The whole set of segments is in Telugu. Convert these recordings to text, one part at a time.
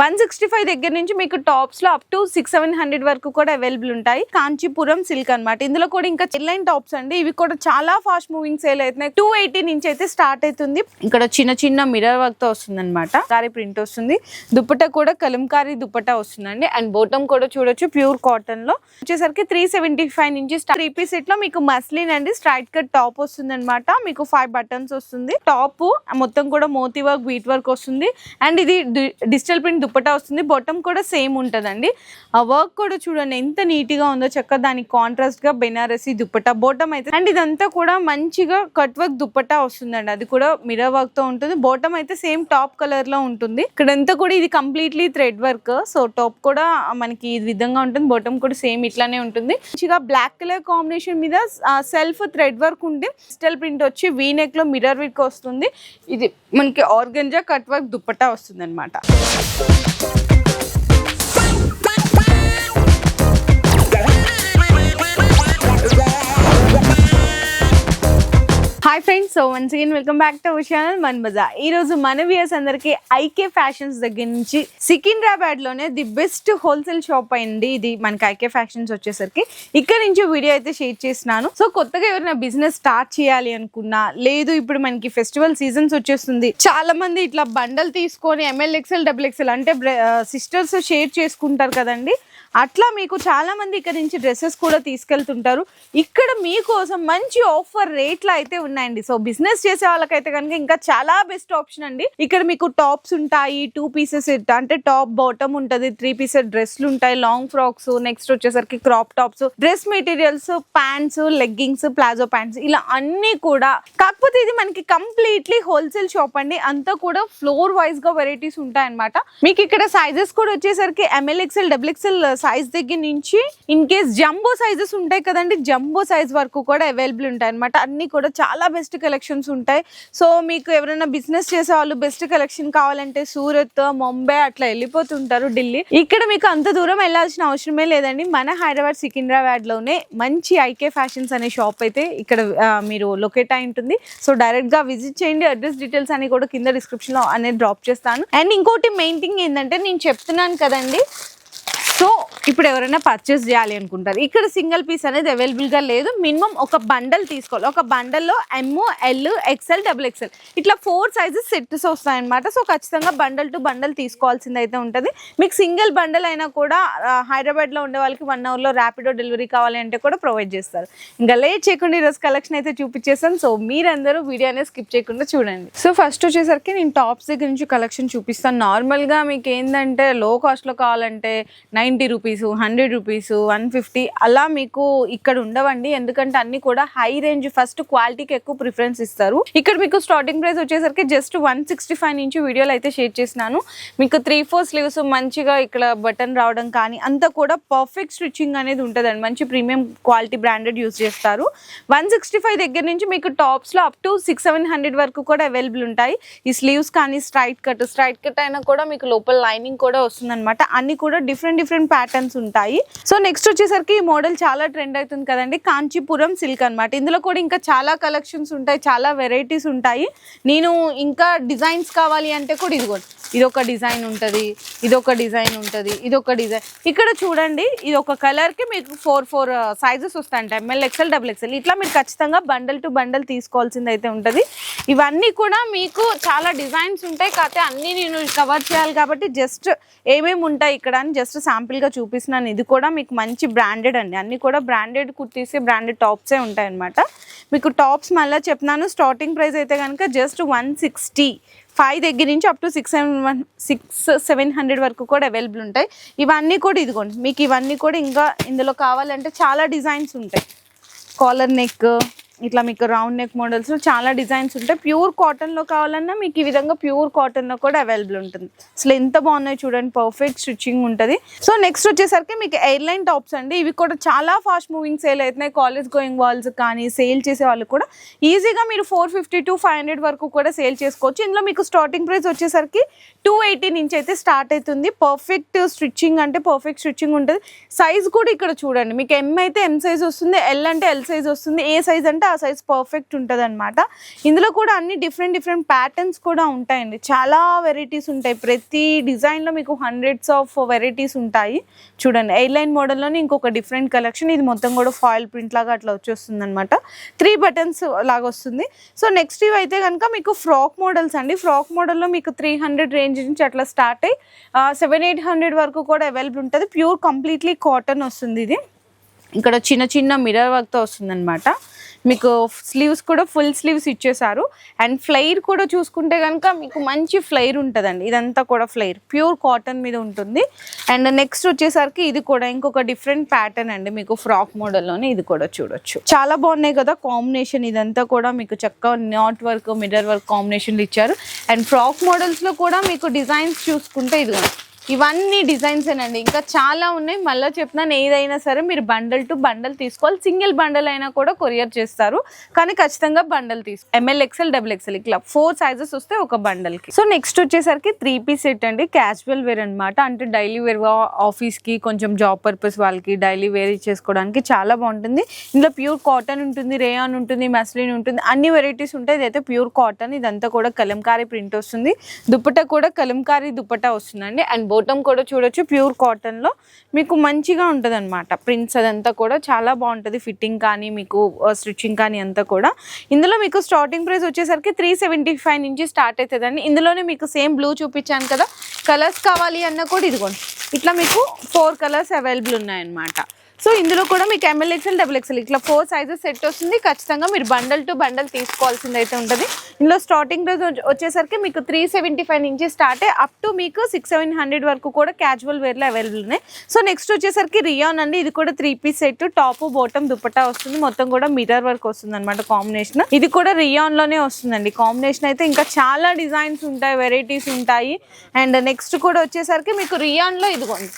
వన్ సిక్స్టీ ఫైవ్ దగ్గర నుంచి మీకు టాప్స్లో up to six seven hundred వరకు కూడా అవైలబుల్ ఉంటాయి. కాంచీపురం సిల్క్ అన్నమాట. ఇందులో కూడా ఇంకా చెల్లైన్ టాప్స్ అండి. ఇవి కూడా చాలా ఫాస్ట్ మూవింగ్ సేల్ అవుతున్నాయి. టూ ఎయిటీ నుంచి అయితే స్టార్ట్ అవుతుంది. ఇక్కడ చిన్న చిన్న మిర్రర్ వర్క్తో వస్తుంది అనమాట కారీ ప్రింట్ వస్తుంది. దుప్పట కూడా కలంకారీ దుప్పట వస్తుందండి. అండ్ బోటం కూడా చూడొచ్చు ప్యూర్ కాటన్లో. వచ్చేసరికి త్రీ సెవెంటీ ఫైవ్ నుంచి త్రీ పీస్ సెట్లో మీకు మస్లిన్ అండి. స్ట్రైట్ కట్ టాప్ వస్తుంది అనమాట మీకు ఫైవ్ బటన్స్ వస్తుంది. టాప్ మొత్తం కూడా మోతీ వర్క్ బీట్ వర్క్ వస్తుంది. అండ్ ఇది డిజిటల్ ప్రింట్ దుప్పటా వస్తుంది. బొట్టం కూడా సేమ్ ఉంటుందండి. ఆ వర్క్ కూడా చూడండి ఎంత నీట్గా ఉందో. చక్కగా దానికి కాంట్రాస్ట్గా బెనారసి దుప్పటా. బోటం అయితే అండ్ ఇదంతా కూడా మంచిగా కట్ వర్క్ దుప్పటా వస్తుందండి. అది కూడా మిర్రర్ వర్క్తో ఉంటుంది. బోటం అయితే సేమ్ టాప్ కలర్లో ఉంటుంది. ఇక్కడంతా కూడా ఇది completely thread work so top కూడా మనకి ఈ విధంగా ఉంటుంది. బోటం కూడా సేమ్ ఇట్లానే ఉంటుంది. మంచిగా బ్లాక్ కలర్ కాంబినేషన్ మీద సెల్ఫ్ థ్రెడ్ వర్క్ ఉంది డిజిటల్ ప్రింట్ వచ్చి వీ నెక్లో మిర్రర్ వర్క్ వస్తుంది. ఇది మనకి ఆర్గంజా కట్ వర్క్ దుప్పటా వస్తుంది అనమాట Thank you. Hi friends so once again welcome back to our channel Mann బజా ఈ రోజు మన వ్యూయర్స్ అందరికీ ఐకే ఫ్యాషన్స్ దగ్గర నుంచి సికింద్రాబాద్లోనే ది బెస్ట్ హోల్సేల్ షాప్ అయింది ఇది. మనకి ఐకే ఫ్యాషన్స్ వచ్చేసరికి ఇక్కడ నుంచి వీడియో అయితే షేర్ చేస్తున్నాను. సో కొత్తగా ఎవరైనా బిజినెస్ స్టార్ట్ చేయాలి అనుకున్నా లేదు ఇప్పుడు మనకి ఫెస్టివల్ సీజన్స్ వచ్చేస్తుంది చాలా మంది ఇట్లా బండలు తీసుకొని ఎంఎల్ ఎక్సెల్ డబుల్ ఎక్సెల్ అంటే సిస్టర్స్ షేర్ uh, చేసుకుంటారు కదండి. అట్లా మీకు చాలా మంది ఇక్కడ నుంచి డ్రెస్సెస్ కూడా తీసుకెళ్తుంటారు. ఇక్కడ మీకోసం మంచి ఆఫర్ రేట్లు అయితే ఉన్నాయండి. సో బిజినెస్ చేసే వాళ్ళకైతే కనుక ఇంకా చాలా బెస్ట్ ఆప్షన్ అండి. ఇక్కడ మీకు టాప్స్ ఉంటాయి టూ పీసెస్ అంటే టాప్ బాటమ్ ఉంటుంది త్రీ పీసెస్ డ్రెస్లు ఉంటాయి లాంగ్ ఫ్రాక్స్ నెక్స్ట్ వచ్చేసరికి crop tops dress materials pants leggings palazzo pants ఇలా అన్ని కూడా. కాకపోతే ఇది మనకి కంప్లీట్లీ హోల్సేల్ షాప్ అండి. అంతా కూడా ఫ్లోర్ వైజ్గా వెరైటీస్ ఉంటాయి అనమాట మీకు ఇక్కడ సైజెస్ కూడా వచ్చేసరికి ML XL double XL size దగ్గర నుంచి ఇన్ కేస్ జంబో సైజెస్ ఉంటాయి కదండి జంబో సైజ్ వరకు కూడా అవైలబుల్ ఉంటాయి అనమాట అన్ని కూడా చాలా బెస్ట్ కలెక్షన్స్ ఉంటాయి. సో మీకు ఎవరైనా బిజినెస్ చేసే వాళ్ళు బెస్ట్ కలెక్షన్ కావాలంటే సూరత్ ముంబై అట్లా వెళ్ళిపోతుంటారు ఢిల్లీ. ఇక్కడ మీకు అంత దూరం వెళ్ళాల్సిన అవసరమే లేదండి. మన హైదరాబాద్ సికింద్రాబాద్లోనే మంచి ఐకే ఫ్యాషన్స్ అనే షాప్ అయితే ఇక్కడ మీరు లొకేట్ అయి ఉంటుంది. సో డైరెక్ట్గా విజిట్ చేయండి. అడ్రస్ డీటెయిల్స్ అని కూడా కింద డిస్క్రిప్షన్లో అనేది డ్రాప్ చేస్తాను. అండ్ ఇంకోటి మెయిన్ థింగ్ ఏంటంటే నేను చెప్తున్నాను కదండి సో ఇప్పుడు ఎవరైనా పర్చేస్ చేయాలి అనుకుంటారు. ఇక్కడ సింగిల్ పీస్ అనేది అవైలబుల్గా లేదు. మినిమం ఒక బండల్ తీసుకోవాలి. ఒక బండల్లో M L XL double XL ఇట్లా ఫోర్ సైజెస్ సెట్స్ వస్తాయన్నమాట. సో ఖచ్చితంగా బండల్ టు బండల్ తీసుకోవాల్సింది అయితే ఉంటుంది. మీకు సింగిల్ బండల్ అయినా కూడా హైదరాబాద్లో ఉండే వాళ్ళకి వన్ అవర్లో ర్యాపిడో డెలివరీ కావాలి అంటే కూడా ప్రొవైడ్ చేస్తారు. ఇంకా లేట్ చేయకుండా ఈరోజు కలెక్షన్ అయితే చూపించేస్తాను సో మీరందరూ వీడియో అనేది స్కిప్ చేయకుండా చూడండి. సో ఫస్ట్ వచ్చేసరికి నేను టాప్స్ దగ్గర నుంచి కలెక్షన్ చూపిస్తాను. నార్మల్గా మీకు ఏంటంటే లో కాస్ట్లో కావాలంటే nine ninety rupees hundred rupees one fifty అలా మీకు ఇక్కడ ఉండవండి. ఎందుకంటే అన్ని కూడా హై రేంజ్ ఫస్ట్ క్వాలిటీకి ఎక్కువ ప్రిఫరెన్స్ ఇస్తారు. ఇక్కడ మీకు స్టార్టింగ్ ప్రైస్ వచ్చేసరికి జస్ట్ వన్ సిక్స్టీ ఫైవ్ నుంచి వీడియోలు అయితే షేర్ చేసినాను. మీకు త్రీ ఫోర్ స్లీవ్స్ మంచిగా ఇక్కడ బటన్ రావడం కానీ అంతా కూడా పర్ఫెక్ట్ స్టిచ్చింగ్ అనేది ఉంటుందండి. మంచి ప్రీమియం క్వాలిటీ బ్రాండెడ్ యూస్ చేస్తారు. వన్ సిక్స్టీ ఫైవ్ దగ్గర నుంచి మీకు టాప్స్లో up to six seven hundred వరకు కూడా అవైలబుల్ ఉంటాయి. ఈ స్లీవ్స్ కానీ స్ట్రైట్ కట్ స్ట్రైట్ కట్ అయినా కూడా మీకు లోపల లైనింగ్ కూడా వస్తుందన్నమాట. అన్ని కూడా డిఫరెంట్ డిఫరెంట్ ప్యాటర్న్స్ ఉంటాయి. సో నెక్స్ట్ వచ్చేసరికి ఈ మోడల్ చాలా ట్రెండ్ అవుతుంది కదండి. కాంచీపురం సిల్క్ అన్నమాట. ఇందులో కూడా ఇంకా చాలా కలెక్షన్స్ ఉంటాయి చాలా వెరైటీస్ ఉంటాయి. నేను ఇంకా డిజైన్స్ కావాలి అంటే కూడా ఇదిగోండి ఇది ఒక డిజైన్ ఉంటుంది ఇది ఒక డిజైన్ ఉంటుంది ఇది ఒక డిజైన్ ఇక్కడ చూడండి ఇది ఒక కలర్కి మీకు ఫోర్ ఫోర్ సైజెస్ వస్తాయంట. ఎంఎల్ ఎక్సెల్ డబుల్ ఎక్సెల్ ఇట్లా మీరు ఖచ్చితంగా బండల్ టు బండల్ తీసుకోవాల్సింది అయితే ఉంటుంది. ఇవన్నీ కూడా మీకు చాలా డిజైన్స్ ఉంటాయి. కాకపోతే అన్నీ నేను కవర్ చేయాలి కాబట్టి జస్ట్ ఏమేమి ఉంటాయి ఇక్కడ అని జస్ట్ శాంపిల్గా చూపిస్తున్నాను. ఇది కూడా మీకు మంచి బ్రాండెడ్ అండి. అన్ని కూడా బ్రాండెడ్ కుర్తీసే బ్రాండెడ్ టాప్సే ఉంటాయి అనమాట మీకు టాప్స్ మళ్ళీ చెప్తున్నాను. స్టార్టింగ్ ప్రైస్ అయితే కనుక జస్ట్ వన్ సిక్స్టీ ఫైవ్ దగ్గర నుంచి up to six seven one six seven hundred వరకు కూడా అవైలబుల్ ఉంటాయి. ఇవన్నీ కూడా ఇదిగోండి. మీకు ఇవన్నీ కూడా ఇంకా ఇందులో కావాలంటే చాలా డిజైన్స్ ఉంటాయి. కాలర్ నెక్ ఇట్లా మీకు రౌండ్ నెక్ మోడల్స్ చాలా డిజైన్స్ ఉంటాయి. ప్యూర్ కాటన్లో కావాలన్నా మీకు ఈ విధంగా ప్యూర్ కాటన్లో కూడా అవైలబుల్ ఉంటుంది. అసలు ఎంత బాగున్నాయి చూడండి పర్ఫెక్ట్ స్టిచ్చింగ్ ఉంటుంది. సో నెక్స్ట్ వచ్చేసరికి మీకు ఎయిర్లైన్ టాప్స్ అండి. ఇవి కూడా చాలా ఫాస్ట్ మూవింగ్ సేల్ అవుతున్నాయి. కాలేజ్ గోయింగ్ వాల్స్ కానీ సేల్ చేసే వాళ్ళు కూడా ఈజీగా మీరు four fifty to five hundred వరకు కూడా సేల్ చేసుకోవచ్చు. ఇందులో మీకు స్టార్టింగ్ ప్రైస్ వచ్చేసరికి టూ ఎయిటీ నుంచి అయితే స్టార్ట్ అవుతుంది. పర్ఫెక్ట్ స్టిచ్చింగ్ అంటే పర్ఫెక్ట్ స్టిచ్చింగ్ ఉంటుంది. సైజ్ కూడా ఇక్కడ చూడండి. మీకు ఎం అయితే ఎం సైజ్ వస్తుంది ఎల్ అంటే ఎల్ సైజ్ వస్తుంది. ఏ సైజ్ అంటే ఆ సైజ్ పర్ఫెక్ట్ ఉంటుంది అనమాట ఇందులో కూడా అన్ని డిఫరెంట్ డిఫరెంట్ ప్యాటర్న్స్ కూడా ఉంటాయండి. చాలా వెరైటీస్ ఉంటాయి. ప్రతి డిజైన్లో మీకు హండ్రెడ్స్ ఆఫ్ వెరైటీస్ ఉంటాయి. చూడండి ఎయిర్లైన్ మోడల్లోనే ఇంకొక డిఫరెంట్ కలెక్షన్ ఇది మొత్తం కూడా ఫాయిల్ ప్రింట్ లాగా అట్లా వచ్చేస్తుంది అనమాట త్రీ బటన్స్ లాగా వస్తుంది. సో నెక్స్ట్ ఇవి అయితే కనుక మీకు ఫ్రాక్ మోడల్స్ అండి. ఫ్రాక్ మోడల్లో మీకు త్రీ హండ్రెడ్ రేంజ్ నుంచి అట్లా స్టార్ట్ అయ్యి సెవెన్ ఎయిట్ హండ్రెడ్ వరకు కూడా అవైలబుల్ ఉంటుంది. ప్యూర్ కంప్లీట్లీ కాటన్ వస్తుంది ఇది. ఇక్కడ చిన్న చిన్న మిర్రర్ వర్క్తో వస్తుందన్నమాట. మీకు స్లీవ్స్ కూడా ఫుల్ స్లీవ్స్ ఇచ్చేసారు అండ్ ఫ్లైర్ కూడా చూసుకుంటే కనుక మీకు మంచి ఫ్లైర్ ఉంటుందండి. ఇదంతా కూడా ఫ్లైర్ ప్యూర్ కాటన్ మీద ఉంటుంది. అండ్ నెక్స్ట్ వచ్చేసరికి ఇది కూడా ఇంకొక డిఫరెంట్ ప్యాటర్న్ అండి. మీకు ఫ్రాక్ మోడల్లోనే ఇది కూడా చూడొచ్చు. చాలా బాగున్నాయి కదా కాంబినేషన్ ఇదంతా కూడా మీకు చక్కగా నాట్ వర్క్ మిర్రర్ వర్క్ కాంబినేషన్లు ఇచ్చారు. అండ్ ఫ్రాక్ మోడల్స్లో కూడా మీకు డిజైన్స్ చూసుకుంటే ఇది ఇవన్నీ డిజైన్స్ అండి ఇంకా చాలా ఉన్నాయి. మళ్ళీ చెప్తున్నాను ఏదైనా సరే మీరు బండల్ టు బండల్ తీసుకోవాలి. సింగిల్ బండల్ అయినా కూడా కొరియర్ చేస్తారు. కానీ ఖచ్చితంగా బండల్ తీసుకో ఎంఎల్ ఎక్సెల్ డబుల్ ఎక్సెల్ ఇట్లా ఫోర్ సైజెస్ వస్తే ఒక బండల్కి సో నెక్స్ట్ వచ్చేసరికి త్రీ పీస్ సెట్ అండి. క్యాజువల్ వేర్ అన్నమాట. అంటే డైలీ వేర్ ఆఫీస్కి కొంచెం జాబ్ పర్పస్ వాళ్ళకి డైలీ వేర్ చేసుకోవడానికి చాలా బాగుంటుంది. ఇందులో ప్యూర్ కాటన్ ఉంటుంది. రేయాన్ ఉంటుంది. మస్లిన్ ఉంటుంది. అన్ని వెరైటీస్ ఉంటాయి. ఇదైతే ప్యూర్ కాటన్. ఇదంతా కూడా కలంకారీ ప్రింట్ వస్తుంది. దుప్పట కూడా కలంకారీ దుప్పట వస్తుందండి. అండ్ బోటం కూడా చూడొచ్చు. ప్యూర్ కాటన్లో మీకు మంచిగా ఉంటుంది అనమాట ప్రింట్స్ అదంతా కూడా చాలా బాగుంటుంది. ఫిట్టింగ్ కానీ మీకు స్టిచ్చింగ్ కానీ అంతా కూడా. ఇందులో మీకు స్టార్టింగ్ ప్రైస్ వచ్చేసరికి త్రీ సెవెంటీ ఫైవ్ నుంచి స్టార్ట్ అవుతుందండి ఇందులోనే మీకు సేమ్ బ్లూ చూపించాను కదా. కలర్స్ కావాలి అన్న కూడా ఇదిగోండి. ఇట్లా మీకు ఫోర్ కలర్స్ అవైలబుల్ ఉన్నాయన్నమాట. సో ఇందులో కూడా మీకు ఎంఎల్ ఎక్సెల్ డబుల్ ఎక్సెల్ ఇట్లా ఫోర్ సైజెస్ సెట్ వస్తుంది. ఖచ్చితంగా మీరు బండల్ టు బండల్ తీసుకోవాల్సింది అయితే ఉంటుంది. ఇందులో స్టార్టింగ్ రోజు వచ్చేసరికి మీకు త్రీ సెవెంటీ ఫైవ్ నుంచి స్టార్ట్ అప్ టు మీకు సిక్స్ సెవెన్ హండ్రెడ్ వరకు కూడా క్యాజువల్ వేర్లో అవైలబుల్ ఉన్నాయి. సో నెక్స్ట్ వచ్చేసరికి రియాన్ అండి. ఇది కూడా three piece set top bottom dupatta వస్తుంది. మొత్తం కూడా మిర్రర్ వర్క్ వస్తుంది అనమాట కాంబినేషన్ ఇది కూడా రియాన్లోనే వస్తుందండి. కాంబినేషన్ అయితే ఇంకా చాలా డిజైన్స్ ఉంటాయి వెరైటీస్ ఉంటాయి. అండ్ నెక్స్ట్ కూడా వచ్చేసరికి మీకు రియాన్లో ఇదిగోండి.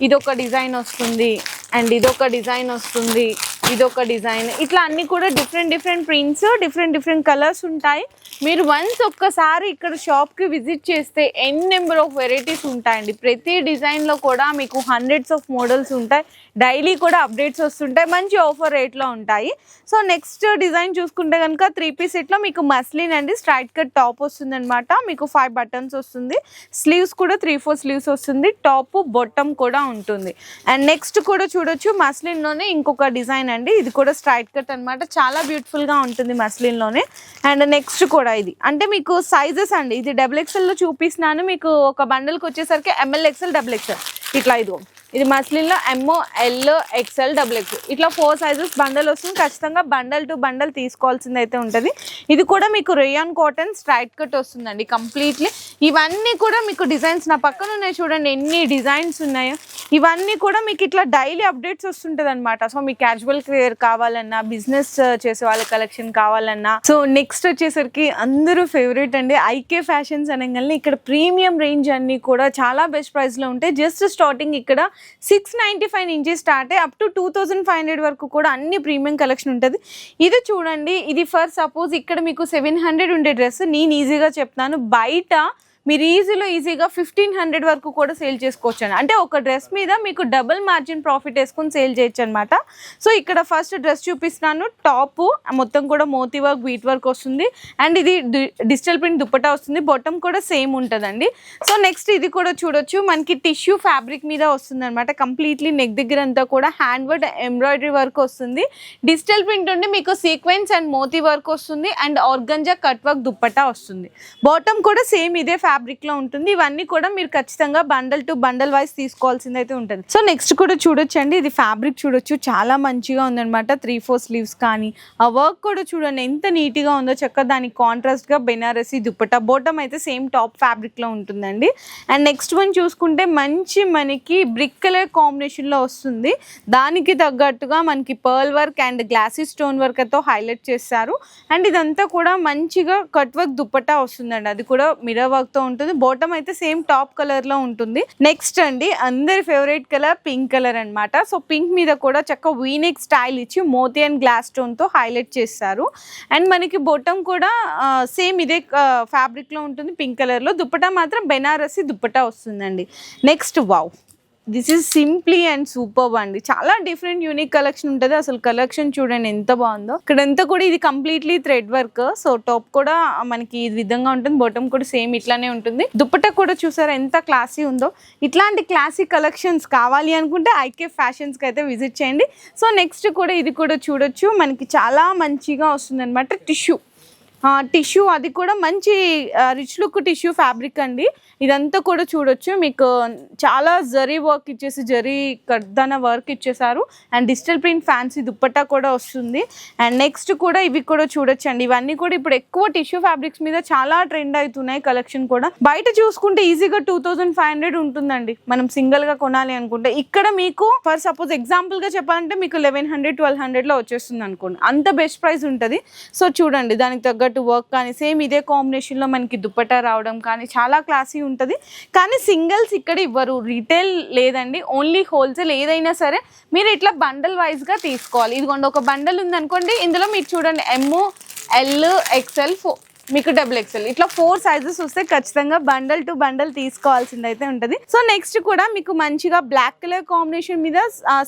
ఇదొక డిజైన్ వస్తుంది అండ్ ఇదొక డిజైన్ వస్తుంది. ఇదొక డిజైన్. ఇట్లా అన్ని కూడా different different prints different different colours ఉంటాయి. మీరు వన్స్ ఒక్కసారి ఇక్కడ షాప్కి విజిట్ చేస్తే ఎన్ నెంబర్ ఆఫ్ వెరైటీస్ ఉంటాయండి. ప్రతి డిజైన్లో కూడా మీకు హండ్రెడ్స్ ఆఫ్ మోడల్స్ ఉంటాయి. డైలీ కూడా అప్డేట్స్ వస్తుంటాయి. మంచి ఆఫర్ రేట్లో ఉంటాయి. సో నెక్స్ట్ డిజైన్ చూసుకుంటే కనుక త్రీ పీస్ సెట్లో మీకు మస్లిన్ అండి. స్ట్రైట్ కట్ టాప్ వస్తుంది అనమాట మీకు ఫైవ్ బటన్స్ వస్తుంది. స్లీవ్స్ కూడా త్రీ ఫోర్ స్లీవ్స్ వస్తుంది. టాప్ బొట్టం కూడా ఉంటుంది. అండ్ నెక్స్ట్ కూడా చూడొచ్చు. మస్లిన్లోనే ఇంకొక డిజైన్ అండి. ఇది కూడా స్ట్రైట్ కట్ అనమాట చాలా బ్యూటిఫుల్గా ఉంటుంది మస్లిన్లోనే. అండ్ నెక్స్ట్ కూడా ఇది. అంటే మీకు సైజెస్ అండి. ఇది డబుల్ ఎక్సెల్లో చూపిస్తున్నాను. మీకు ఒక బండల్కి వచ్చేసరికి ఎంఎల్ డబుల్ ఎక్సెల్ ఇట్లా ఇదిగో. ఇది మస్లిన్లో M L XL double X ఇట్లా ఫోర్ సైజెస్ బండల్ వస్తుంది. ఖచ్చితంగా బండల్ టు బండల్ తీసుకోవాల్సింది అయితే ఉంటుంది. ఇది కూడా మీకు రేయాన్ కాటన్ స్ట్రైట్ కట్ వస్తుందండి కంప్లీట్లీ ఇవన్నీ కూడా మీకు డిజైన్స్ నా పక్కన ఉన్నాయి చూడండి ఎన్ని డిజైన్స్ ఉన్నాయో. ఇవన్నీ కూడా మీకు ఇట్లా డైలీ అప్డేట్స్ వస్తుంటుంది అనమాట సో మీకు క్యాజువల్ క్లియర్ కావాలన్నా బిజినెస్ చేసే వాళ్ళ కలెక్షన్ కావాలన్నా. సో నెక్స్ట్ వచ్చేసరికి అందరూ ఫేవరెట్ అండి. ఐకే ఫ్యాషన్స్ అనగానే ఇక్కడ ప్రీమియం రేంజ్ అన్నీ కూడా చాలా బెస్ట్ ప్రైస్లో ఉంటాయి. జస్ట్ స్టార్టింగ్ ఇక్కడ సిక్స్ నైంటీ ఫైవ్ నుంచి స్టార్ట్ అయ్యి up to two thousand five hundred వరకు కూడా అన్ని ప్రీమియం కలెక్షన్ ఉంటుంది. ఇది చూడండి ఇది ఫర్ సపోజ్ ఇక్కడ మీకు సెవెన్ హండ్రెడ్ ఉండే డ్రెస్ నేను ఈజీగా చెప్తాను. బయట మీరు ఈజీలో ఈజీగా ఫిఫ్టీన్ హండ్రెడ్ వరకు కూడా సేల్ చేసుకోవచ్చు అంటే ఒక డ్రెస్ మీద మీకు డబుల్ మార్జిన్ ప్రాఫిట్ వేసుకొని సేల్ చేయొచ్చు అనమాట సో ఇక్కడ ఫస్ట్ డ్రెస్ చూపిస్తున్నాను. టాప్ మొత్తం కూడా మోతీ వర్క్ బీట్ వర్క్ వస్తుంది. అండ్ ఇది డిజిటల్ ప్రింట్ దుప్పటా వస్తుంది. బొటం కూడా సేమ్ ఉంటుందండి. సో నెక్స్ట్ ఇది కూడా చూడొచ్చు. మనకి టిష్యూ ఫ్యాబ్రిక్ మీద వస్తుంది అనమాట కంప్లీట్లీ నెక్ దగ్గర అంతా కూడా హ్యాండ్ వర్డ్ ఎంబ్రాయిడరీ వర్క్ వస్తుంది. డిజిటల్ ప్రింట్ ఉండి మీకు సీక్వెన్స్ అండ్ మోతీ వర్క్ వస్తుంది. And organza cut work dupatta వస్తుంది. బాటమ్ కూడా సేమ్ ఇదే ఫ్యాబ్రిక్ ఫ్యాబ్రిక్లో ఉంటుంది. ఇవన్నీ కూడా మీరు ఖచ్చితంగా బండల్ టు బండల్ వైస్ తీసుకోవాల్సింది అయితే ఉంటుంది. సో నెక్స్ట్ కూడా చూడొచ్చు అండి ఇది ఫ్యాబ్రిక్ చూడొచ్చు. చాలా మంచిగా ఉందన్నమాట. త్రీ ఫోర్ స్లీవ్స్ కానీ. ఆ వర్క్ కూడా చూడండి. ఎంత నీట్గా ఉందో చక్కగా దానికి కాంట్రాస్ట్గా బెనారసీ దుప్పటా బోటం అయితే సేమ్ టాప్ ఫ్యాబ్రిక్లో ఉంటుందండి. అండ్ నెక్స్ట్ వన్ చూసుకుంటే మంచి మనకి బ్రిక్ కలర్ కాంబినేషన్లో వస్తుంది. దానికి తగ్గట్టుగా మనకి pearl work and glassy stone వర్క్తో హైలైట్ చేస్తారు. అండ్ ఇదంతా కూడా మంచిగా కట్ వర్క్ దుప్పటా వస్తుందండి. అది కూడా మిర్రర్ వర్క్తో ఉంటుంది. బాటమ్ అయితే సేమ్ టాప్ కలర్లో ఉంటుంది. నెక్స్ట్ అండి అందరి ఫేవరెట్ కలర్ పింక్ కలర్ అన్నమాట. సో పింక్ మీద కూడా చక్క వీనెక్ స్టైల్ ఇచ్చి మోతి అండ్ గ్లాస్ స్టోన్తో హైలైట్ చేస్తారు. అండ్ మనకి బొటం కూడా సేమ్ ఇదే ఫ్యాబ్రిక్లో ఉంటుంది పింక్ కలర్లో. దుప్పటా మాత్రం బెనారసి దుప్పటా వస్తుందండి. Next wow this is simply and super అండి. చాలా డిఫరెంట్ యూనిక్ కలెక్షన్ ఉంటుంది. అసలు కలెక్షన్ చూడండి ఎంత బాగుందో. ఇక్కడ అంతా కూడా ఇది completely thread work. So top కూడా మనకి ఈ విధంగా ఉంటుంది. బాటమ్ కూడా సేమ్ ఇట్లానే ఉంటుంది. దుప్పట కూడా చూసారా ఎంత క్లాసీ ఉందో. ఇట్లాంటి క్లాసీ కలెక్షన్స్ కావాలి అనుకుంటే ఐకే ఫ్యాషన్స్కి అయితే విజిట్ చేయండి. సో నెక్స్ట్ కూడా ఇది కూడా చూడొచ్చు. మనకి చాలా మంచిగా వస్తుంది అనమాట టిష్యూ. టిష్యూ అది కూడా మంచి రిచ్ లుక్ టిష్యూ ఫ్యాబ్రిక్ అండి. ఇదంతా కూడా చూడొచ్చు. మీకు చాలా జరీ వర్క్ ఇచ్చేసి జరీ కర్దన వర్క్ ఇచ్చేసారు. And digital print fancy dupatta కూడా వస్తుంది. అండ్ నెక్స్ట్ కూడా ఇవి కూడా చూడొచ్చు అండి ఇవన్నీ కూడా ఇప్పుడు ఎక్కువ టిష్యూ ఫ్యాబ్రిక్స్ మీద చాలా ట్రెండ్ అవుతున్నాయి కలెక్షన్ కూడా. బయట చూసుకుంటే ఈజీగా టూ థౌజండ్ ఫైవ్ హండ్రెడ్ ఉంటుందండి. మనం సింగిల్గా కొనాలి అనుకుంటే. ఇక్కడ మీకు ఫర్ సపోజ్ ఎగ్జాంపుల్గా చెప్పాలంటే మీకు లెవెన్ హండ్రెడ్ ట్వెల్వ్ హండ్రెడ్లో వచ్చేస్తుంది అనుకోండి అంత బెస్ట్ ప్రైస్ ఉంటుంది. సో చూడండి దానికి తగ్గట్టు వర్క్ కానీ సేమ్ ఇదే కాంబినేషన్లో మనకి దుప్పటా రావడం కానీ చాలా క్లాసీ ఉంటుంది. కానీ సింగిల్స్ ఇక్కడ ఇవ్వరు. రీటైల్ లేదండి. ఓన్లీ హోల్సేల్ ఏదైనా సరే మీరు ఇట్లా బండల్ వైజ్గా తీసుకోవాలి. ఇదిగోండి ఒక బండల్ ఉంది అనుకోండి ఇందులో మీరు చూడండి ఎమ్ ఎల్ ఎక్స్ఎల్ ఫో మీకు డబుల్ ఎక్స్ఎల్ ఇట్లా ఫోర్ సైజెస్ వస్తే ఖచ్చితంగా బండల్ టు బండల్ తీసుకోవాల్సింది అయితే ఉంటుంది. సో నెక్స్ట్ కూడా మీకు మంచిగా బ్లాక్ కలర్ కాంబినేషన్ మీద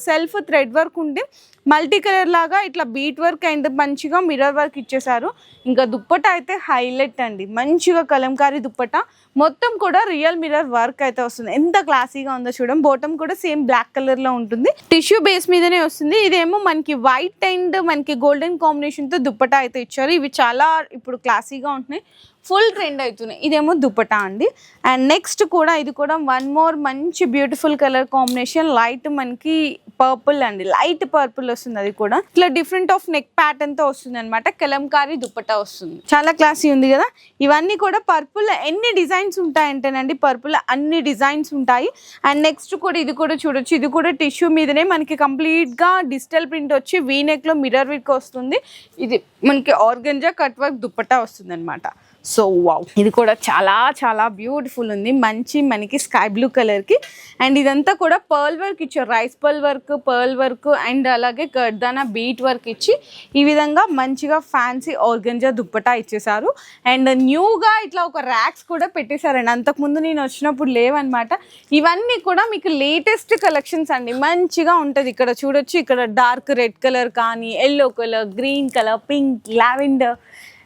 సెల్ఫ్ థ్రెడ్ వర్క్ ఉండి మల్టీ కలర్ లాగా ఇట్లా బీట్ వర్క్ అండ్ మంచిగా మిర్రర్ వర్క్ ఇచ్చేసారు. ఇంకా దుప్పట అయితే హైలైట్ అండి. మంచిగా కలంకారీ దుప్పట. మొత్తం కూడా రియల్ మిర్రర్ వర్క్ అయితే వస్తుంది. ఎంత క్లాసీగా ఉందో చూడడం. బోటం కూడా సేమ్ బ్లాక్ కలర్లో ఉంటుంది. టిష్యూ బేస్ మీదనే వస్తుంది. ఇదేమో మనకి వైట్ అండ్ మనకి గోల్డెన్ కాంబినేషన్తో దుప్పట అయితే ఇచ్చారు. ఇవి చాలా ఇప్పుడు క్లాసీగా ఉంటున్నాయి ఫుల్ ట్రెండ్ అవుతున్నాయి ఇదేమో దుపటా అండి. అండ్ నెక్స్ట్ కూడా ఇది కూడా వన్ మోర్ మంచి బ్యూటిఫుల్ కలర్ కాంబినేషన్. లైట్ మనకి పర్పుల్ అండి. లైట్ పర్పుల్ వస్తుంది అది కూడా. ఇట్లా డిఫరెంట్ ఆఫ్ నెక్ ప్యాటర్న్తో వస్తుంది అనమాట కలంకారీ దుప్పటా వస్తుంది. చాలా క్లాసీ ఉంది కదా. ఇవన్నీ కూడా పర్పుల్ ఎన్ని డిజైన్స్ ఉంటాయంటేనండి పర్పుల్ అన్ని డిజైన్స్ ఉంటాయి. అండ్ నెక్స్ట్ కూడా ఇది కూడా చూడొచ్చు. ఇది కూడా టిష్యూ మీదనే మనకి కంప్లీట్గా డిజిటల్ ప్రింట్ వచ్చి వీ నెక్లో మిర్రర్ వర్క్ వస్తుంది. ఇది మనకి ఆర్గంజా కట్ వర్క్ దుప్పటా వస్తుంది అనమాట సో వావ్. ఇది కూడా చాలా చాలా బ్యూటిఫుల్ ఉంది. మంచి మనకి స్కై బ్లూ కలర్కి. అండ్ ఇదంతా కూడా పర్ల్ వర్క్ ఇచ్చారు. Rice pearl work pearl work and అలాగే గర్దానా బీట్ వర్క్ ఇచ్చి ఈ విధంగా మంచిగా ఫ్యాన్సీ ఆర్గంజా దుప్పటా ఇచ్చేసారు అండ్ న్యూగా ఇట్లా ఒక ర్యాక్స్ కూడా పెట్టేశారండి. అంతకుముందు నేను వచ్చినప్పుడు లేవన్నమాట ఇవన్నీ కూడా మీకు లేటెస్ట్ కలెక్షన్స్ అండి. మంచిగా ఉంటుంది. ఇక్కడ చూడొచ్చు. ఇక్కడ డార్క్ రెడ్ కలర్ కానీ yellow colour green colour pink lavender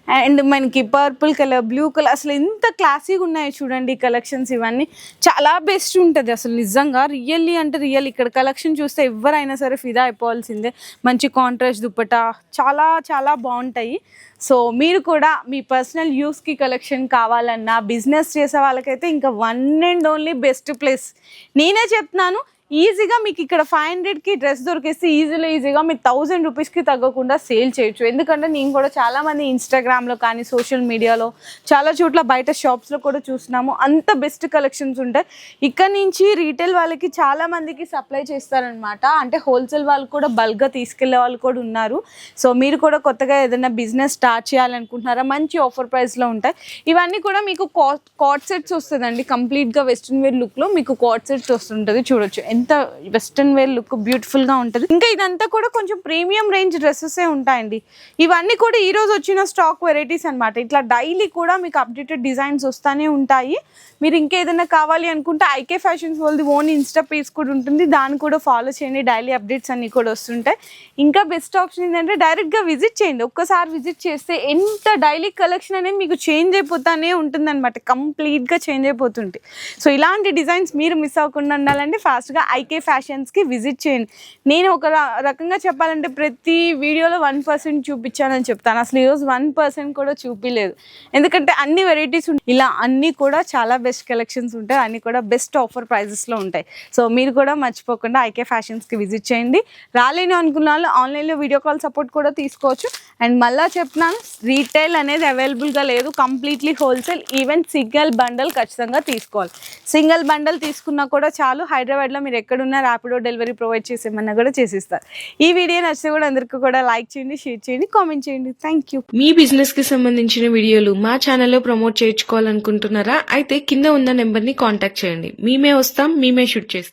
and మనకి పర్పుల్ కలర్ బ్లూ కలర్ అసలు ఎంత క్లాసీగా ఉన్నాయో చూడండి కలెక్షన్స్ ఇవన్నీ. చాలా బెస్ట్ ఉంటుంది అసలు నిజంగా. రియల్లీ అంటే రియల్ ఇక్కడ కలెక్షన్ చూస్తే ఎవరైనా సరే ఫిదా అయిపోవాల్సిందే. మంచి కాంట్రాస్ట్ దుప్పట చాలా చాలా బాగుంటాయి. సో మీరు కూడా మీ పర్సనల్ యూస్కి కలెక్షన్ కావాలన్నా బిజినెస్ చేసే వాళ్ళకైతే ఇంకా one and only best place నేనే చెప్తున్నాను ఈజీగా మీకు ఇక్కడ ఫైవ్ హండ్రెడ్కి డ్రెస్ దొరికేస్తే ఈజీలో ఈజీగా మీరు థౌజండ్ రూపీస్కి తగ్గకుండా సేల్ చేయొచ్చు. ఎందుకంటే నేను కూడా చాలామంది ఇన్స్టాగ్రామ్లో కానీ సోషల్ మీడియాలో చాలా చోట్ల బయట షాప్స్లో కూడా చూస్తున్నాము. అంత బెస్ట్ కలెక్షన్స్ ఉంటాయి. ఇక్కడ నుంచి రీటైల్ వాళ్ళకి చాలామందికి సప్లై చేస్తారనమాట అంటే హోల్సేల్ వాళ్ళు కూడా బల్క్గా తీసుకెళ్ళే వాళ్ళు కూడా ఉన్నారు. సో మీరు కూడా కొత్తగా ఏదైనా బిజినెస్ స్టార్ట్ చేయాలనుకుంటున్నారా? మంచి ఆఫర్ ప్రైస్లో ఉంటాయి. ఇవన్నీ కూడా మీకు కాట్ సెట్స్ వస్తుందండి. కంప్లీట్గా వెస్ట్రన్ వేర్ లుక్లో మీకు కాట్ సెట్స్ వస్తుంటుంది చూడొచ్చు. ఎంత వెస్ట్రన్ వేర్ లుక్ బ్యూటిఫుల్గా ఉంటుంది. ఇంకా ఇదంతా కూడా కొంచెం ప్రీమియం రేంజ్ డ్రెస్సెసే ఉంటాయండి. ఇవన్నీ కూడా ఈ రోజు వచ్చిన స్టాక్ వెరైటీస్ అనమాట ఇట్లా డైలీ కూడా మీకు అప్డేటెడ్ డిజైన్స్ వస్తూనే ఉంటాయి. మీరు ఇంకేదైనా కావాలి అనుకుంటే ఐకే ఫ్యాషన్స్ వాళ్ళది ఓన్ ఇన్స్టా పేజ్ కూడా ఉంటుంది. దాన్ని కూడా ఫాలో చేయండి. డైలీ అప్డేట్స్ అన్నీ కూడా వస్తుంటాయి. ఇంకా బెస్ట్ ఆప్షన్ ఏంటంటే డైరెక్ట్గా విజిట్ చేయండి. ఒక్కసారి విజిట్ చేస్తే ఎంత డైలీ కలెక్షన్ అనేది మీకు చేంజ్ అయిపోతానే ఉంటుందన్నమాట. కంప్లీట్గా చేంజ్ అయిపోతుంటాయి సో ఇలాంటి డిజైన్స్ మీరు మిస్ అవ్వకుండా ఉండాలంటే ఫాస్ట్గా ఐకే ఫ్యాషన్స్కి విజిట్ చేయండి. నేను ఒక రకంగా చెప్పాలంటే ప్రతి వీడియోలో వన్ పర్సెంట్ చూపించానని చెప్తాను. అసలు ఈరోజు వన్ పర్సెంట్ కూడా చూపించలేదు ఎందుకంటే అన్ని వెరైటీస్ ఉంటాయి ఇలా అన్నీ కూడా చాలా బెస్ట్ కలెక్షన్స్ ఉంటాయి. అన్నీ కూడా బెస్ట్ ఆఫర్ ప్రైజెస్లో ఉంటాయి. సో మీరు కూడా మర్చిపోకుండా ఐకే ఫ్యాషన్స్కి విజిట్ చేయండి. రాలేను అనుకున్న వాళ్ళు ఆన్లైన్లో వీడియో కాల్ సపోర్ట్ కూడా తీసుకోవచ్చు. అండ్ మళ్ళీ చెప్తున్నాను రీటైల్ అనేది అవైలబుల్గా లేదు. Completely wholesale even single bundle ఖచ్చితంగా తీసుకోవాలి. సింగిల్ బండల్ తీసుకున్నా కూడా చాలు. హైదరాబాద్లో మీరు ఎక్కడున్నా ర్యాపిడో డెలివరీ ప్రొవైడ్ చేసేమన్నా కూడా చేసిస్తారు ఈ వీడియో నచ్చితే కూడా అందరికీ కూడా లైక్ చేయండి షేర్ చేయండి కామెంట్ చేయండి. థ్యాంక్ యూ మీ బిజినెస్కి సంబంధించిన వీడియోలు మా ఛానల్లో ప్రమోట్ చేయించుకోవాలనుకుంటున్నారా? అయితే కింద ఉన్న నెంబర్ని కాంటాక్ట్ చేయండి. మేమే వస్తాం మేమే షూట్ చేస్తాం.